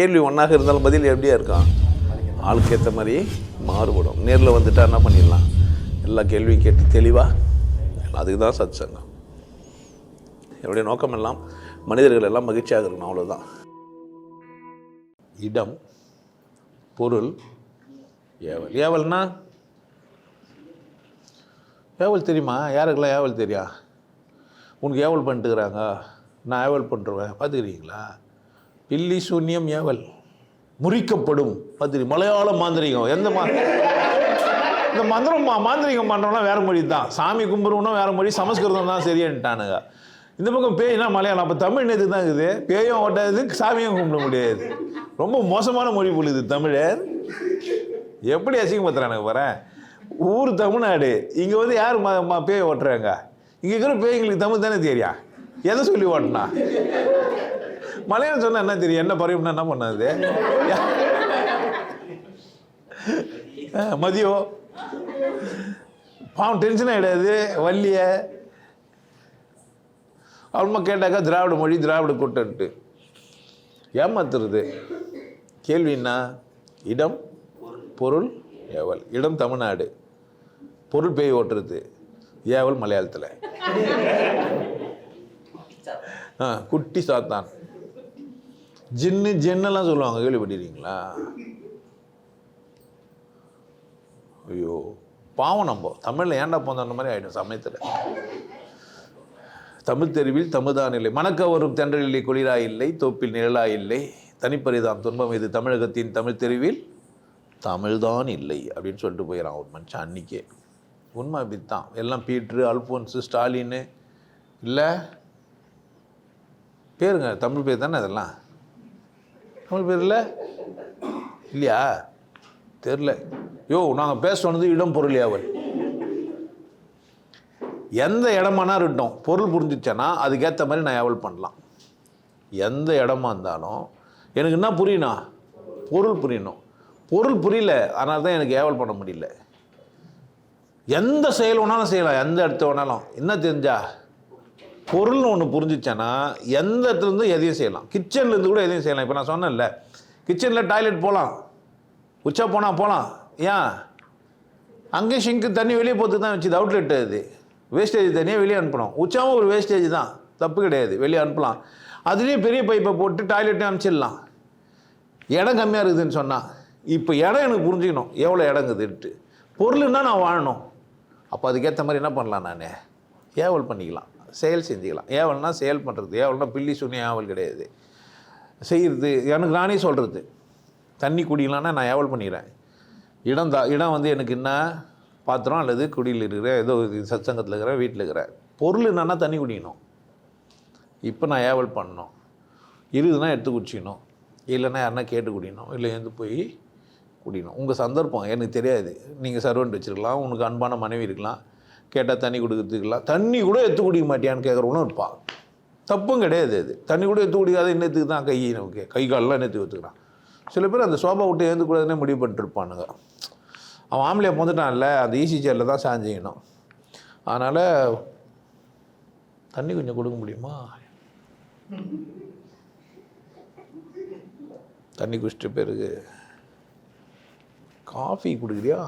கேள்வி ஒன்றாக இருந்தாலும் பதில் எப்படியா இருக்கான் ஆளுக்கு ஏற்ற மாதிரி மாறுபடும். நேரில் வந்துட்டா என்ன பண்ணிடலாம்? எல்லா கேள்வியும் கேட்டு தெளிவாக அதுக்கு தான் சத் சங்கம் என்னுடைய நோக்கம் எல்லாம் மனிதர்கள் எல்லாம் மகிழ்ச்சியாக இருக்கணும் அவ்வளோதான் இடம் பொருள் ஏவல். ஏவல்னா? ஏவல் தெரியுமா? யாருக்கெல்லாம் ஏவல் தெரியா? உனக்கு ஏவல் பண்ணிட்டுக்கிறாங்க நான் ஏவல் பண்ணுறேன் பார்த்துக்கிறீங்களா? பில்லி சூன்யம் ஏவல் முறிக்கப்படும் பார்த்துரி மலையாள மாந்திரிகம். எந்த மா இந்த மந்திரம் மா மாந்திரிகம் பண்ணுறோம்னா வேறு மொழி தான். சாமி கும்பிடுவோம்னா வேறு மொழி சமஸ்கிருதம் தான் சரியான்ட்டானுங்க. இந்த பக்கம் பேய்னா மலையாளம். அப்போ தமிழ் நேற்று தான் இருக்குது? பேயும் ஓட்டாது சாமியும் கும்பிட முடியாது. ரொம்ப மோசமான மொழி பொழுது தமிழர். எப்படி அசிங்கப்படுத்துறானுங்க பாரேன் ஊர் தமிழ்நாடு. இங்கே வந்து யார் ம ம- பேய் ஓட்டுறாங்க? இங்கே இருக்கிற பேய்களுக்கு தமிழ் தானே தெரியா எதை சொல்லி ஓட்டினா? மலையாளம் சொன்னால் என்ன தெரியும்? என்ன பறவைனா என்ன பண்ணாது? மதியம். பாவம் டென்ஷன் ஆகிடாது வள்ளிய. அவனுமா கேட்டாக்கா திராவிட மொழி திராவிட கூட்டன்ட்டு ஏமாத்துறது. கேள்வின்னா இடம் பொருள் ஏவல். இடம் தமிழ்நாடு. பொருள் பேய் ஓட்டுறது. ஏவல் மலையாளத்தில். ஆ குட்டி சாத்தான். ஜின்னு ஜென்னெல்லாம் சொல்லுவாங்க. கேள்விப்பட்டிருக்கீங்களா? ஐயோ பாவம் நம்ம. தமிழில் ஏன்டா போந்த மாதிரி ஆகிடும் சமயத்தில். தமிழ் தெருவில் தமிழ்தான் இல்லை. மணக்க வரும் தென்றலிலே குளிரா இல்லை தோப்பில் நிழலா இல்லை. தனிப்பரிதாம் துன்பம் இது தமிழகத்தின் தமிழ் தெருவில் தமிழ்தான் இல்லை அப்படின்னு சொல்லிட்டு போயிடறான் ஒரு மனுஷன் அன்றைக்கே உண்மை அப்படித்தான். எல்லாம் பீட்ரு அல்போன்ஸு ஸ்டாலின்னு இல்லை. பேருங்க தமிழ் பேர் தானே அதெல்லாம்? தமிழ் பேர் இல்லை இல்லையா? தெரில யோ நாங்கள் பேச சொன்னது இடம் பொருள் எந்த இடமானா இருக்கட்டும் பொருள் புரிஞ்சிச்சேன்னா அதுக்கேற்ற மாதிரி நான் ஏவல் பண்ணலாம். எந்த இடமா இருந்தாலும் எனக்கு என்ன புரியணும் பொருள் புரியணும். பொருள் புரியல அதனால தான் எனக்கு ஏவல் பண்ண முடியல. எந்த செயல் வேணாலும் செய்யலாம் எந்த இடத்த வேணாலும். என்ன தெரிஞ்சா பொருள்னு ஒன்று புரிஞ்சிச்சேன்னா எந்த இடத்துலேருந்து எதையும் செய்யலாம். கிச்சன்லேருந்து கூட எதையும் செய்யலாம். இப்போ நான் சொன்னேன்ல கிச்சனில் டாய்லெட் போகலாம் உச்சா போனால் போகலாம் ஏன்? அங்கேயும் ஷிங்க்கு தண்ணி வெளியே போகிறதுக்கு தான் வச்சுது. அவுட்லெட் அது. வேஸ்டேஜ் தண்ணியாக வெளியே அனுப்பணும். உச்சாவும் ஒரு வேஸ்டேஜ் தான். தப்பு கிடையாது. வெளியே அனுப்பலாம். அதுலேயும் பெரிய பைப்பை போட்டு டாய்லெட்டையும் அனுப்பிச்சிடலாம். இடம் கம்மியாக இருக்குதுன்னு சொன்னால் இப்போ இடம் எனக்கு புரிஞ்சுக்கணும். எவ்வளோ இடங்குதுன்ட்டு பொருள்னா நான் வாழணும். அப்போ அதுக்கேற்ற மாதிரி என்ன பண்ணலாம் நான்? ஏவல் பண்ணிக்கலாம். செயல் செஞ்சுக்கலாம். ஏவல்னால் செயல் பண்ணுறது ஏவல்னால் பில்லி சுனி ஏவல் கிடையாது. செய்கிறது எனக்கு நானே சொல்கிறது தண்ணி குடிக்கலான்னா நான் ஏவல் பண்ணிக்கிறேன். இடம் தா இடம் வந்து எனக்கு என்ன? பாத்திரம் அல்லது குடியில் இருக்கிற ஏதோ சத்சங்கத்தில் இருக்கிற வீட்டில் இருக்கிற. பொருள் என்னன்னா தண்ணி குடிக்கணும். இப்போ நான் ஏவல் பண்ணணும். இருக்குதுன்னா எடுத்து குடிச்சிக்கணும். இல்லைன்னா யாருன்னா கேட்டு குடிக்கணும். இல்லை எழுந்து போய் குடிக்கணும். உங்கள் சந்தர்ப்பம். எனக்கு தெரியாது. நீங்கள் சர்வெண்ட் வச்சுருக்கலாம். உனக்கு அன்பான மனைவி இருக்கலாம். கேட்டால் தண்ணி கொடுக்கறதுக்கலாம் தண்ணி கூட எடுத்து குடிக்க மாட்டியான்னு கேட்குறவனும் இருப்பான் தப்பும் கிடையாது அது. தண்ணி கூட எடுத்து குடிக்காத இன்னத்துக்கு தான் கை நமக்கு. கை காலெலாம் இன்னத்துக்கு வச்சுக்கிறான் சில பேர் அந்த சோபா விட்டு எழுந்து முடிவு பண்ணிட்டுருப்பானுங்க அவன் ஆம்பளையை பொந்துட்டான்ல அந்த ஈசி சேரில் தான் சாஞ்சிக்கணும். அதனால் தண்ணி கொஞ்சம் கொடுக்க முடியுமா? தண்ணி குடிச்சிட்ட பிறகு காஃபி கொடுக்குறியா?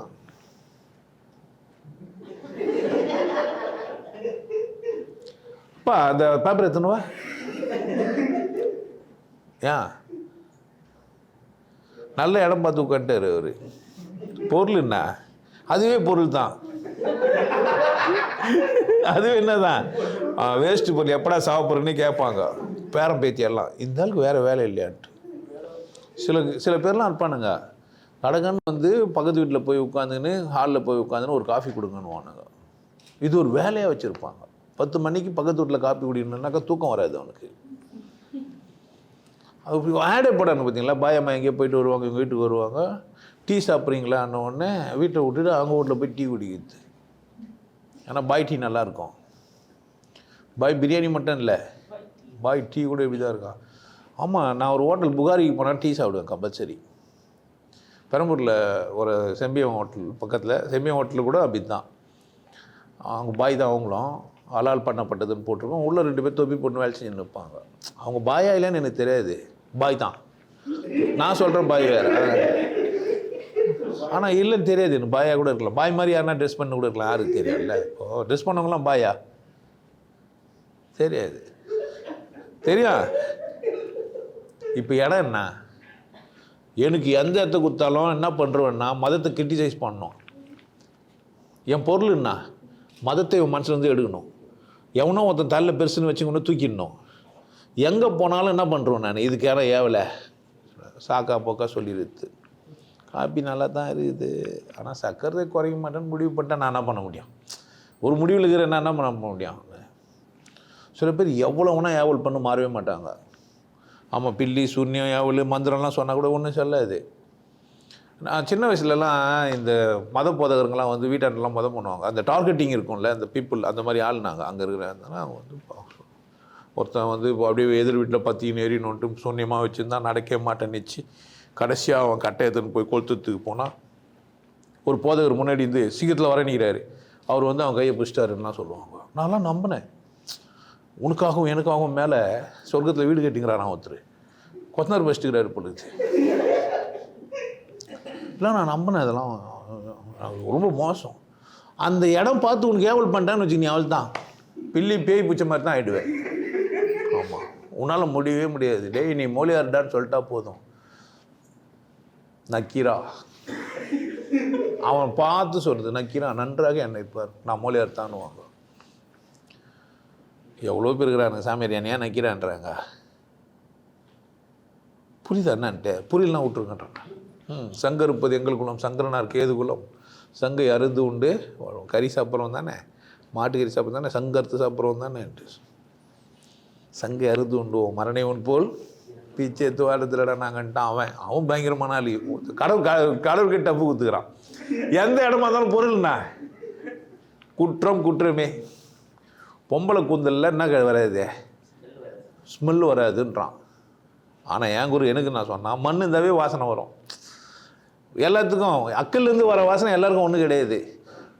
அப்பா அந்த பேப்பர் எத்தனவா ஏன் நல்ல இடம் பார்த்து உட்காந்துட்டாரு அவர். பொருள் என்ன? அதுவே பொருள் தான். அதுவே என்னதான்? வேஸ்ட்டு பொருள் எப்படா சாப்பிட்றேன்னு கேட்பாங்க. பேரம் பேத்தி எல்லாம். இந்த ஆளுக்கு வேறு வேலை இல்லையான்ட்டு. சில சில பேர்லாம் இருப்பானுங்க. கடகன்னு வந்து பக்கத்து வீட்டில் போய் உட்காந்துன்னு ஹாலில் போய் உட்காந்துன்னு ஒரு காஃபி கொடுங்கன்னு வானுங்க இது ஒரு வேலையாக வச்சுருப்பாங்க. பத்து மணிக்கு பக்கத்து வீட்டில் காப்பி குடிக்கணுன்னாக்கா தூக்கம் வராது அவனுக்கு. அது இப்படி ஆடே போடாங்க பார்த்தீங்களா பாயம்மா எங்கேயோ போயிட்டு வருவாங்க எங்கள் வீட்டுக்கு வருவாங்க. டீ சாப்பிட்றீங்களான்ன உடனே வீட்டை விட்டுட்டு அவங்க வீட்டில் போய் டீ குடிக்கிறது. ஏன்னா பாய் டீ நல்லாயிருக்கும் பாய் பிரியாணி மட்டும் இல்லை. பாய் டீ கூட இப்படி தான் இருக்கான். ஆமாம் நான் ஒரு ஹோட்டல் புகாரிக்கு போனால் டீ சாப்பிடுவேன் கம்பல்சரி பெரம்பூரில் ஒரு செம்பியம் ஹோட்டல் பக்கத்தில் செம்பியம் ஹோட்டலில் கூட அப்படி தான் அவங்க பாய் தான் அவங்களும். அலால் பண்ணப்பட்டதுன்னு போட்டிருக்கோம். உள்ளே ரெண்டு பேர் தொப்பி போட்டு வேலை செஞ்சு நிற்பாங்க. அவங்க பாயா இல்லைன்னு எனக்கு தெரியாது. பாய் தான். நான் சொல்கிறேன் பாய் வேறு. ஆனால் இல்லைன்னு தெரியாது. எனக்கு பாயா கூட இருக்கலாம். பாய் மாதிரி யாருன்னா ட்ரெஸ் பண்ண கூட இருக்கலாம். யாருக்கு தெரியும்ல ஓ ட்ரெஸ் பண்ணவங்களாம் பாயா. தெரியாது. தெரியும். இப்போ இடம் என்ன? எனக்கு எந்த இடத்த கொடுத்தாலும் என்ன பண்ணுறேன்னா மதத்தை கிரிட்டிசைஸ் பண்ணணும். என் பொருள் என்ன? மதத்தை இவன் மனசுலேருந்து எடுக்கணும். எவனோ ஒருத்தன் தலையில் பெருசுன்னு வச்சுக்கொண்டு தூக்கிடணும். எங்கே போனாலும் என்ன பண்ணுறோம் நான்? இதுக்கு யாரும் ஏவலை? சாக்கா போக்கா சொல்லிடுது காப்பி நல்லா தான் இருக்குது. ஆனால் சக்கரை குறைக்க மாட்டேன்னு முடிவு பண்ணிட்டா நான் என்ன பண்ண முடியும்? ஒரு முடிவில் இருக்கிற என்ன என்ன பண்ண முடியும்? சில பேர் எவ்வளோ ஏவல் பண்ண மாறவே மாட்டாங்க. ஆமாம் பில்லி சூன்யம் ஏவல் மந்திரம்லாம் சொன்னால் கூட ஒன்றும் சொல்லாது. நான் சின்ன வயசுலலாம் இந்த மத போதகருங்கெல்லாம் வந்து வீட்டாண்டெல்லாம் மதம் பண்ணுவாங்க. அந்த டார்கெட்டிங் இருக்கும்ல அந்த பீப்புள் அந்த மாதிரி ஆள் நாங்கள் அங்கே இருக்கிற அவங்க வந்து ஒருத்தன் வந்து இப்போ அப்படியே எதிர் வீட்டில் பற்றி எறினோன்ட்டு சூன்யமாக வச்சுருந்தா நடக்கவே மாட்டேன்னுச்சு கடைசியாக அவன் கட்டை எடுத்துன்னு போய் கொளுத்துறதுக்கு போனால் ஒரு போதகர் முன்னாடி இருந்து சீக்கிரத்தில் வர நிற்கிறாரு அவர் வந்து அவன் கையை பிடிச்சிட்டாருன்னா சொல்லுவாங்க. நான்லாம் நம்பினேன். உனக்காகவும் எனக்காகவும் மேலே சொர்க்கத்தில் வீடு கட்டிங்கிறான் ஒருத்தர். கொத்தனார் பஸ்ட்டுக்கிறாரு பொழுது இல்லை நான் நம்பினேன் இதெல்லாம் ரொம்ப மோசம். அந்த இடம் பார்த்து உனக்கு ஏவல் பண்ணிட்டேன்னு வச்சு நீ அவள் தான் பில்லி பேய் பிடிச்ச மாதிரி தான் ஆகிடுவேன் ஆமாம் உன்னால் முடியவே முடியாது. டேய் நீ மோலியார்டான்னு சொல்லிட்டா போதும். நக்கீரா. அவன் பார்த்து சொல்கிறது நக்கீரா நன்றாக என்னை இப்போ நான் மோலியார் தானுவாங்க எவ்வளோ பேர் இருக்கிறாங்க சாமியார் என்னையா நக்கீரான்றாங்க? புரியுதா என்னன்ட்டு? புரியலாம் விட்டுருங்கன்றாங்க. ம் இருப்பது எங்கள் குலம் சங்கரனார் கேது குலம். சங்கை அறுது உண்டு கறி சாப்பிட்றவன் தானே? மாட்டுக்கறி சாப்பிட்றோம் தானே? சங்கருத்து சாப்பிட்றவன் தானே? சங்கை அறுது உண்டு மரணைவன் மரணை போல் பீச்சை துவாரத்துலடா நாங்கன்ட்டான் அவன். அவன் பயங்கரமான ஆளு. கடவுள் க- கடவுள்கிட்ட டப்பு குத்துக்கிறான். எந்த இடமா இருந்தாலும் பொருள்ண்ணா குற்றம் குற்றமே. பொம்பளை கூந்தலில் என்ன வராது? ஸ்மெல் வராதுன்றான். ஆனால் என் குரு எனக்கு நான் சொன்னான் மண் இருந்தாவே வாசனை வரும். எல்லாத்துக்கும் அக்கல்லேருந்து வர வாசனை எல்லாருக்கும் ஒன்றும் கிடையாது.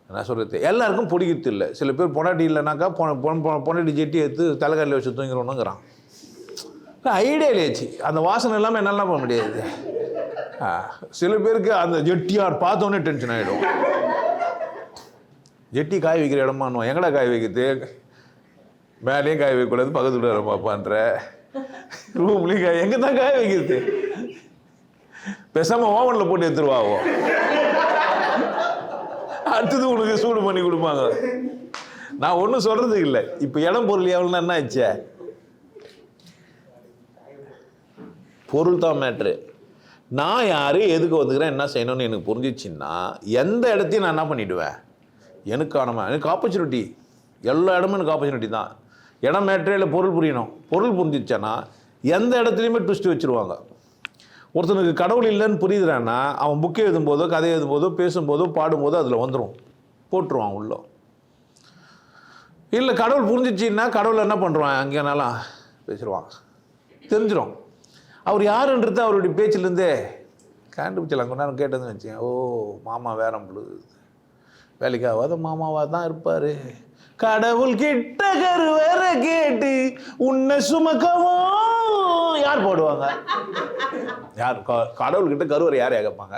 நான் சொல்கிறது எல்லாருக்கும் பிடிக்கிறது இல்லை. சில பேர் பொண்டாட்டி இல்லைனாக்கா பொ- பொண்டாட்டி ஜெட்டி எடுத்து தலைக்காரில் வச்சு தூங்கிறோன்னுங்கிறான் ஐடியா இல்லையாச்சு. அந்த வாசனை இல்லாமல் என்னெல்லாம் பண்ண முடியாது? சில பேருக்கு அந்த ஜெட்டியார் பார்த்தோன்னே டென்ஷன் ஆகிடும் ஜெட்டி காய வைக்கிற இடமானுவோம் எங்கடா காய வைக்கிறது? மேலேயும் காய வைக்கக்கூடாது பக்கத்து வீட்டில் பாப்பான்ற ரூம்லேயும் காய எங்கே தான் காய வைக்கிறது? பேசாமல் ஓவனில் போட்டு எடுத்துருவாவோ அடுத்தது உனக்கு சூடு பண்ணி கொடுப்பாங்க. நான் ஒன்றும் சொல்கிறது இல்லை. இப்போ இடம் பொருள் எவ்வளோன்னா என்ன ஆச்சு? பொருள் தான் மேட்ரு நான் யார் எதுக்கு வந்துக்கிறேன் என்ன செய்யணும்னு எனக்கு புரிஞ்சிச்சுன்னா எந்த இடத்தையும் நான் என்ன பண்ணிவிடுவேன் எனக்கானமா எனக்கு ஆப்பர்ச்சுனிட்டி எல்லா இடமும் எனக்கு ஆப்பர்ச்சுனிட்டி தான். இடம் மேட்ரே இல்லை பொருள் புரியணும். பொருள் புரிஞ்சிச்சேன்னா எந்த இடத்துலையுமே ட்விஸ்ட் வச்சுருவாங்க. ஒருத்தனுக்கு கடவுள் இல்லைன்னு புரியுதுறான்னா அவன் புக்கை எழுதும்போதோ கதை எழுதும்போதோ பேசும்போதோ பாடும்போதோ அதில் வந்துடும் போட்டுருவான் உள்ளே இல்லை கடவுள் புரிஞ்சிச்சின்னா கடவுள் என்ன பண்ணுறான் அங்கேனாலாம் பேசிடுவான் தெரிஞ்சிடும் அவர் யாருன்றது அவருடைய பேச்சிலேருந்தே கண்டுபிடிச்சலாம் கொஞ்ச நேரம் கேட்டதுன்னு வச்சேன் ஓ மாமா வேறம் பொழுது. வேலைக்கு மாமாவாக தான் இருப்பார். கடவுள் கிட்ட கரு வேற கேட்டு உன்னை சுமக்கவும் யார் போடுவாங்க? யார்? கடவுள்கிட்ட கருவறை யார் கேட்பாங்க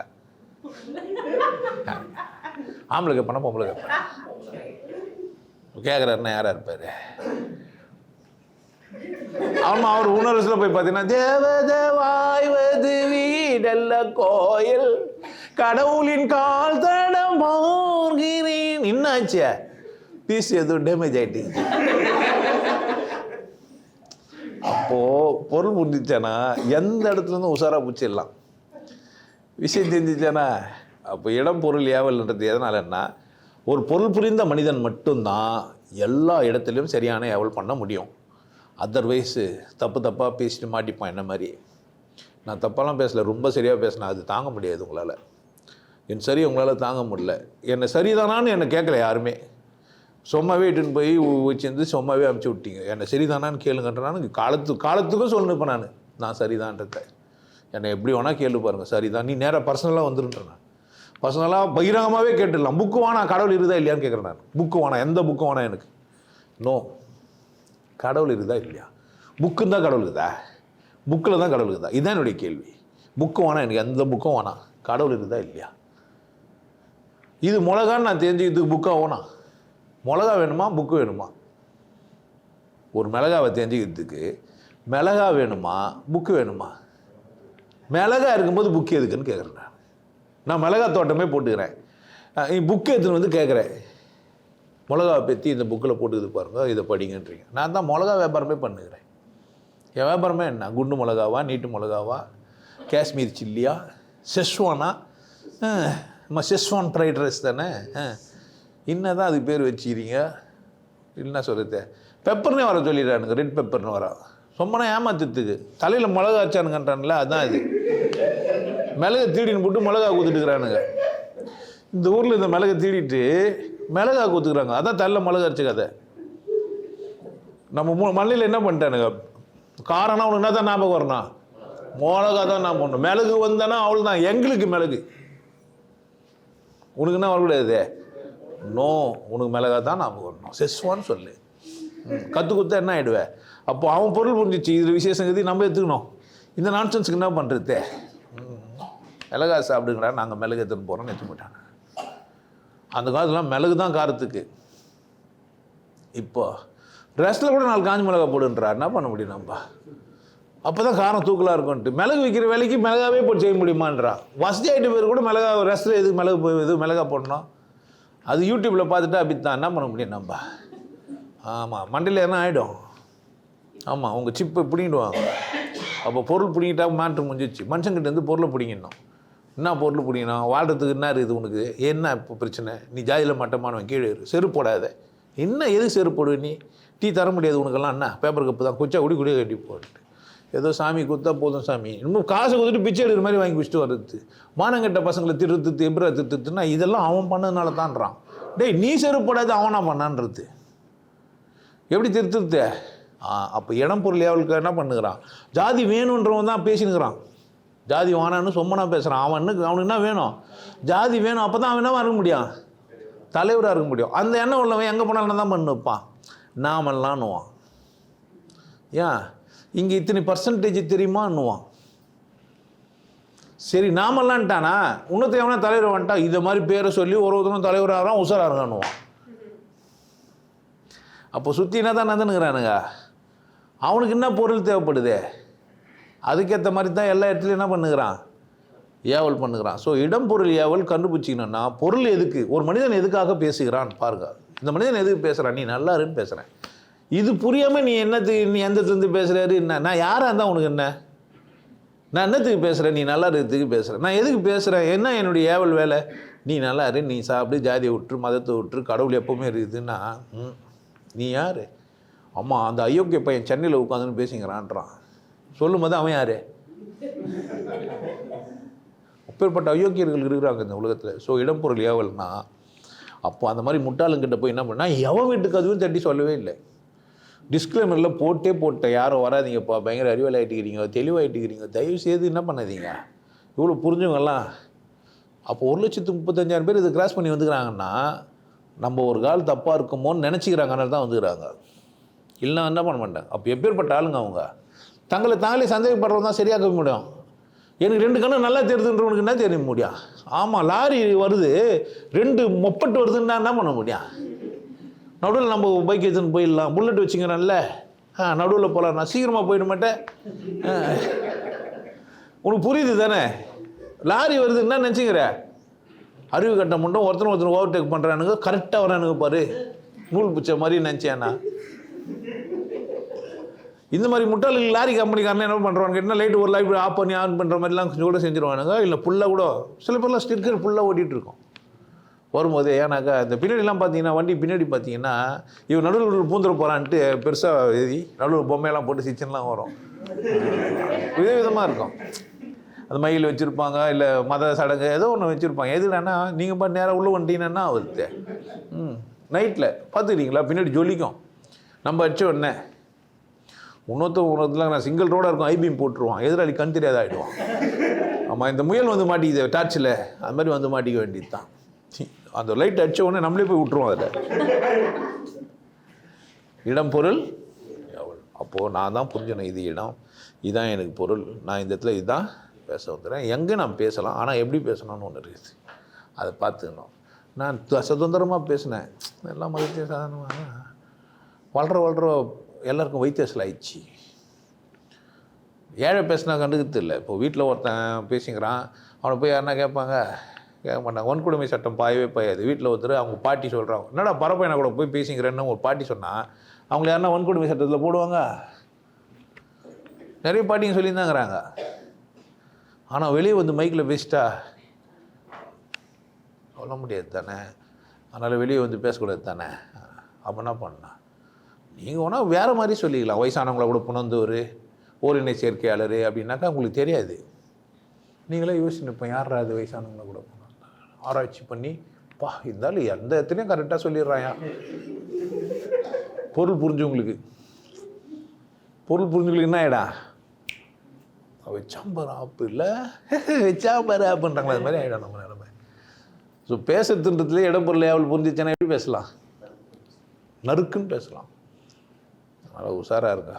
ஆம்பளை கேட்பானா பொம்பளை கேட்பானா கேட்குறாருன்னா யாரா இருப்பார்? ஆமா அவர் உணர்வுல போய் பார்த்தீங்கன்னா தேவதேவாய்வது வீடல்ல கோயில் கடவுளின் கால் தடம் போகிறேன் என்னாச்சு? பீஸ் எதுவும் டேமேஜ் ஆயிட்டு அப்போ பொருள் புரிஞ்சிச்சானா எந்த இடத்துல இருந்தும் பிடிச்சிடலாம் விஷயம் தெரிஞ்சிச்சானா அப்போ இடம் பொருள் ஏவல்ன்றது எதனாலன்னா ஒரு பொருள் புரிந்த மனிதன் மட்டும்தான் எல்லா இடத்துலையும் சரியான ஏவல் பண்ண முடியும். அதர்வைஸு தப்பு தப்பாக பேசிட்டு மாட்டிப்பான் என்ன மாதிரி? நான் தப்பாலாம் பேசலை ரொம்ப சரியாக பேசினேன் அது தாங்க முடியாது உங்களால். என் சரி உங்களால் தாங்க முடியல. என்னை சரிதானான்னு என்னை கேட்கல யாருமே. சும்மாவே இட்டுன்னு போய் வச்சிருந்து சும்மாவே அமுச்சு விட்டீங்க. என்னை சரிதானான்னு கேளுங்கன்றான்னு காலத்து காலத்துக்கும் சொல்லணும் இப்போ நான். நான் சரிதான்றத. என்னை எப்படி வேணால் கேள்வி பாருங்கள் சரிதான் நீ நேராக பர்சனலாக வந்துருன்ற நான். பர்சனலாக பகிரங்கமாகவே கேட்டுடலாம். புக்கு வானா கடவுள் இருதா இல்லையான்னு கேட்குறேன் நான். புக்கு வானா எந்த புக்கு வேணாம் எனக்கு? நோ கடவுள் இருதா இல்லையா? புக்கு தான் கடவுள் இருக்குதா? புக்கில் தான் கடவுள் இருக்குதா? இதுதான் என்னுடைய கேள்வி. புக்கு வேணாம் எனக்கு? எந்த புக்கும் வேணாம் கடவுள் இருக்குதா இல்லையா? இது மிளகான்னு நான் தெரிஞ்சுக்கிறதுக்கு புக்காக வேணாம் மிளகா வேணுமா? புக்கு வேணுமா? ஒரு மிளகாவை தெரிஞ்சுக்கிறதுக்கு மிளகா வேணுமா? புக்கு வேணுமா? மிளகா இருக்கும்போது புக்கு எதுக்குன்னு கேட்குறேன் நான். நான் மிளகா தோட்டமே போட்டுக்கிறேன். புக்கு எடுத்துன்னு வந்து கேட்குறேன் மிளகாவை பற்றி இந்த புக்கில் போட்டுக்கிது பாருங்க இதை படிங்கன்றீங்க. நான் தான் மிளகா வியாபாரமே பண்ணுகிறேன். என் வியாபாரமே என்ன? குண்டு மிளகாவா நீட்டு மிளகாவா காஷ்மீர் சில்லியா செஸ்வானா? நம்ம செஸ்வான் ஃப்ரைட் ரைஸ் தானே? என்ன தான் அதுக்கு பேர் வச்சுக்கிறீங்க? என்ன சொல்கிறது பெப்பர்னே வர சொல்லிடுறானுங்க ரெட் பெப்பர்னு வரான் சொம்மனா ஏமாத்துறதுக்கு. தலையில் மிளகா வச்சானுங்கன்றான்ல அதுதான் இது. மிளகை தீடின்னு போட்டு மிளகா கூத்துட்டுக்கிறானுங்க இந்த ஊரில் இந்த மிளகை தீடிட்டு மிளகா கூத்துக்கிறாங்க. அதான் தள்ள மிளகா அரைச்ச கதை. நம்ம மூ மண்ணில் என்ன பண்ணிட்டானுங்க? காரணம் அவனுக்கு என்ன தான் ஞாபகம் வரணும் மிளகா தான் நான் பண்ணணும் மிளகு வந்தானா அவள் தான் எங்களுக்கு மிளகு. உனக்கு என்ன வரக்கூடாது? நோ உனக்கு மிளகா தான் ஞாபகம் வரணும். செஸ்வான்னு சொல்லு. கற்றுக் கொடுத்தா என்ன ஆகிடுவேன் அப்போ அவன் பொருள் புரிஞ்சிச்சு இதில் விசேஷங்கிறது நம்ம எடுத்துக்கணும். இந்த நான்சென்ஸுக்கு என்ன பண்ணுறது மிளகா சாப்பிடுங்கடா நாங்கள் மிளகு எடுத்துன்னு போகிறோம்னு எடுத்து போயிட்டாங்க. அந்த காலத்துலாம் மிளகு தான் காரத்துக்கு. இப்போ ரெஸ்ட்டில் கூட நாலு காஞ்சி மிளகா போடுன்றா என்ன பண்ண முடியும் நம்ம? அப்போ தான் காரம் தூக்கலாக இருக்கும்ன்ட்டு. மிளகு விற்கிற விலைக்கு மிளகாவே போட்டு செய்ய முடியுமான்றா. வசதி ஆகிட்டு பேர் கூட மிளகா ரெஸ்ட்டில் எதுக்கு மிளகு போய் எதுவும் மிளகா போடணும்? அது யூடியூப்பில் பார்த்துட்டு அப்படித்தான் என்ன பண்ண முடியும் நம்ம? ஆமாம் மண்டையில் என்ன ஆகிடும் ஆமாம் உங்கள் சிப்பை பிடிங்கிடுவாங்க. அப்போ பொருள் பிடிங்கிட்டா மேட்ரு முடிஞ்சிச்சு மனுஷங்கிட்ட இருந்து பொருளை பிடிங்கிடணும். என்ன பொருள் பிடிக்கணும் வாழ்கிறதுக்கு என்ன இருக்குது உனக்கு? என்ன இப்போ பிரச்சனை? நீ ஜாதியில் மட்டமானவன் கீழே இரு. செருப்பு போடாத. என்ன எது செருப்பு போடுவ நீ? டீ தர முடியாது உனக்கெல்லாம். என்ன? பேப்பர் கப்பு தான். குச்சா குடி குடியே கட்டி போட்டு ஏதோ சாமி கொடுத்தா போதும் சாமி. இன்னும் காசை கொடுத்துட்டு பிச்சை எடுக்கிற மாதிரி வாங்கி வச்சுட்டு வர்றது. மானங்கட்ட பசங்களை திருத்து எப்ரா திருத்துனா இதெல்லாம் அவன் பண்ணதுனால தான்றான். டேய் நீ செருப்பு அவனா பண்ணான்றது. எப்படி திருத்துறது? ஆ அப்போ இடம் பொருள் அவளுக்கு என்ன பண்ணுகிறான்? ஜாதி வேணுன்றவன் தான் பேசினுக்கிறான். ஜாதி வானான்னு சொம்மனா பேசுகிறான் அவன் என்ன அவனுக்கு என்ன வேணும்? ஜாதி வேணும் அப்போ தான் அவன் என்னவா இருக்க முடியும்? தலைவராக இருக்க முடியும். அந்த எண்ணம் உள்ளவன் எங்கே போனாலும் தான் பண்ணுப்பான்? வைப்பான் ஏன்? இங்கே இத்தனை பர்சன்டேஜ் தெரியுமான்னுவான். சரி நாமெல்லான்ட்டானா இன்னொருத்த எவனா தலைவர் வந்துட்டான் இதை மாதிரி பேரை சொல்லி ஒரு ஒருத்தரும் தலைவராகிறான் உசராகிறான்னுவான். அப்போ சுற்றி என்ன தான் நடந்துனுங்கிறானுங்க அவனுக்கு என்ன பொருள் தேவைப்படுதே? அதுக்கேற்ற மாதிரி தான் எல்லா இடத்துலையும் என்ன பண்ணுகிறான்? ஏவல் பண்ணுகிறான். ஸோ இடம் பொருள் ஏவல் கண்டுபிடிச்சிக்கணும்னா பொருள் எதுக்கு? ஒரு மனிதன் எதுக்காக பேசுகிறான்? பாருங்க. இந்த மனிதன் எதுக்கு பேசுகிறான் நீ நல்லா இருன்னு பேசுகிறேன் இது புரியாமல் நீ என்னத்துக்கு நீ எந்தத்துலேருந்து பேசுகிறாரு என்ன நான் யாராக இருந்தால் உனக்கு என்ன? நான் என்னத்துக்கு பேசுகிறேன் நீ நல்லா இருக்கிறதுக்கு பேசுகிறேன் நான் எதுக்கு பேசுகிறேன் என்ன என்னுடைய ஏவல் வேலை? நீ நல்லா இரு நீ சாப்பிடு ஜாதியை விட்டுரு மதத்தை விட்டுரு கடவுள் எப்போவுமே இருக்குதுன்னா ம், நீ யார்? அம்மா அந்த அயோக்கிய பையன் சென்னையில் உட்காந்துன்னு பேசிங்கிறான்றான் சொல்லும் போது அவன் யார்? அப்பேற்பட்ட அயோக்கியர்கள் இருக்கிறாங்க இந்த உலகத்தில். ஸோ இடம்பொருள் ஏவல்னா அப்போ அந்த மாதிரி முட்டாளுங்கிட்ட போய் என்ன பண்ணா எவன் வீட்டுக்கு அதுவும் தட்டி சொல்லவே இல்லை. டிஸ்க்ளைமரில் போட்டே போட்டேன் யாரும் வராதீங்கப்பா பயங்கர அறிவாளி ஆகிட்டுக்கிறீங்க தெளிவாயிட்டுக்கிறீங்க தயவு செய்து என்ன பண்ணாதீங்க. இவ்வளோ புரிஞ்சவங்கலாம் அப்போ ஒரு லட்சத்து முப்பத்தஞ்சாயிரம் பேர் இதை கிராஸ் பண்ணி வந்துக்கிறாங்கன்னா நம்ம ஒரு கால் தப்பாக இருக்குமோன்னு நினச்சிக்கிறாங்கனால தான் வந்துக்கிறாங்க. இல்லைன்னா என்ன பண்ண மாட்டேன்? அப்போ எப்பேற்பட்ட ஆளுங்க அவங்க? தங்களை தாங்களே சந்தேகப்படுறது தான் சரியாக முடியும். எனக்கு ரெண்டு கண்ணு நல்லா தெரியுதுன்றவனுக்கு என்ன தெரிய முடியும்? ஆமாம் லாரி வருது ரெண்டு மொப்பட்டு வருதுன்னா என்ன பண்ண முடியும்? நடுவில் நம்ம பைக் எடுத்துன்னு போயிடலாம். புல்லட் வச்சுக்கிறேன்ல. ஆ நடுவில் போகலாம் நான் சீக்கிரமாக போயிட மாட்டேன். ஆ. உனக்கு புரியுது தானே? லாரி வருது என்ன நினச்சிக்கிற? அறிவு கட்ட மட்டும் ஒருத்தர் ஒருத்தர் ஓவர்டேக் பண்ணுறானுங்க கரெக்டாக வரானுங்க பாரு. நூல் பிச்ச மாதிரி நினச்சேன்னா இந்த மாதிரி முட்டாளுக்கு லாரி கம்பெனிக்காரன் என்ன பண்ணுறாங்க என்ன லைட் ஒரு லைட் ஆஃப் பண்ணி ஆன் பண்ணுற மாதிரிலாம் கொஞ்சம் கூட செஞ்சுருவானுங்க. இல்லை புல்லாக கூட. சில பேர்லாம் ஸ்டிக்கர் ஃபுல்லாக ஓட்டிகிட்டு இருக்கோம். வரும்போது ஏன்னாக்கா இந்த பின்னாடிலாம் பார்த்தீங்கன்னா வண்டி பின்னாடி பார்த்தீங்கன்னா இவன் நடுவில் பூந்துட போகிறான்ட்டு பெருசாக எழுதி நடுவில் பொம்மையெல்லாம் போட்டு சிச்சன்லாம் வரும். விதவிதமாக இருக்கும். அந்த மயில் வச்சுருப்பாங்க இல்லை மத சடங்கு ஏதோ ஒன்று வச்சுருப்பாங்க. எதுலன்னா நீங்கள் பாட்டு நேராக உள்ள வந்துட்டீங்கன்னா வருது ம். நைட்டில் பார்த்துக்கிறீங்களா? பின்னாடி ஜொலிக்கும். நம்ம அடிச்ச உடனே இன்னொருத்த உணத்துல நான் சிங்கிள் ரோடாக இருக்கும் ஐபிஎம் போட்டுருவான். எதிராளி கண் தெரியாத ஆகிடுவான் ஆமாம் இந்த முயல் வந்து மாட்டிக்குது டார்ச்சில் அது மாதிரி வந்து மாட்டிக்க வேண்டியது தான் அந்த லைட் அடிச்ச உடனே நம்மளே போய் விட்டுருவோம் அதில். இடம் பொருள்? அப்போது நான் தான் புரிஞ்சணும் இது இடம். இதுதான் எனக்கு பொருள். நான் இந்த இடத்துல இதுதான் பேச வந்துடுறேன் எங்கே நான் பேசலாம்? ஆனால் எப்படி பேசணும்னு ஒன்று இருக்குது. அதை பார்த்துக்கணும். நான் சுதந்திரமாக பேசினேன். எல்லாம் மதத்தையும் சாதாரணமாக வளர வளர எல்லாருக்கும் வைத்தியசல் ஆயிடுச்சு. ஏழை பேசினா கண்டுக்கிறது இல்லை. இப்போ வீட்டில் ஒருத்தன் பேசிக்கிறான். அவனை போய் யாருன்னா கேட்பாங்க கேட்க மாட்டாங்க வன்கொடுமை சட்டம் பாயவே பாயாது. வீட்டில் ஒருத்தர் அவங்க பாட்டி சொல்கிறாங்க என்னடா பரப்பையனை கூட போய் பேசிக்கிறேன்னு ஒரு பாட்டி சொன்னால் அவங்கள யாருன்னா வன்கொடுமை சட்டத்தில் போடுவாங்க? நிறைய பாட்டிங்க சொல்லியிருந்தாங்கிறாங்க. ஆனால் வெளியே வந்து மைக்கில் பேசிட்டா சொல்ல முடியாது தானே? அதனால் வெளியே வந்து பேசக்கூடாது தானே? அப்போ என்ன பண்ணா? நீங்கள் வேணால் வேறு மாதிரி சொல்லிக்கலாம். வயசானவங்கள கூட புணர்ந்தவர் ஓரினை சேர்க்கையாளர் அப்படின்னாக்கா உங்களுக்கு தெரியாது. நீங்களே யோசிச்சு இப்போ அது வயசானவங்கள கூட புணர்ந்தா? ஆராய்ச்சி பண்ணி பா இருந்தாலும் எந்த இடத்துலையும் கரெக்டாக சொல்லிடுறாயா. பொருள் புரிஞ்சவங்களுக்கு. பொருள் புரிஞ்சவங்களுக்கு என்ன ஆகிடா வச்சாம்பர் ஆப்பு இல்லை வச்சாம்பர் ஆப்புன்றாங்களா அது மாதிரி ஆகிடா நம்ம நிலைமை. ஸோ பேசுறதுன்றதுலேயே இடம் பொருள் அவள் புரிஞ்சிச்சுன்னா எப்படி பேசலாம்? நறுக்குன்னு பேசலாம். அதனால் உஷாராக இருக்கா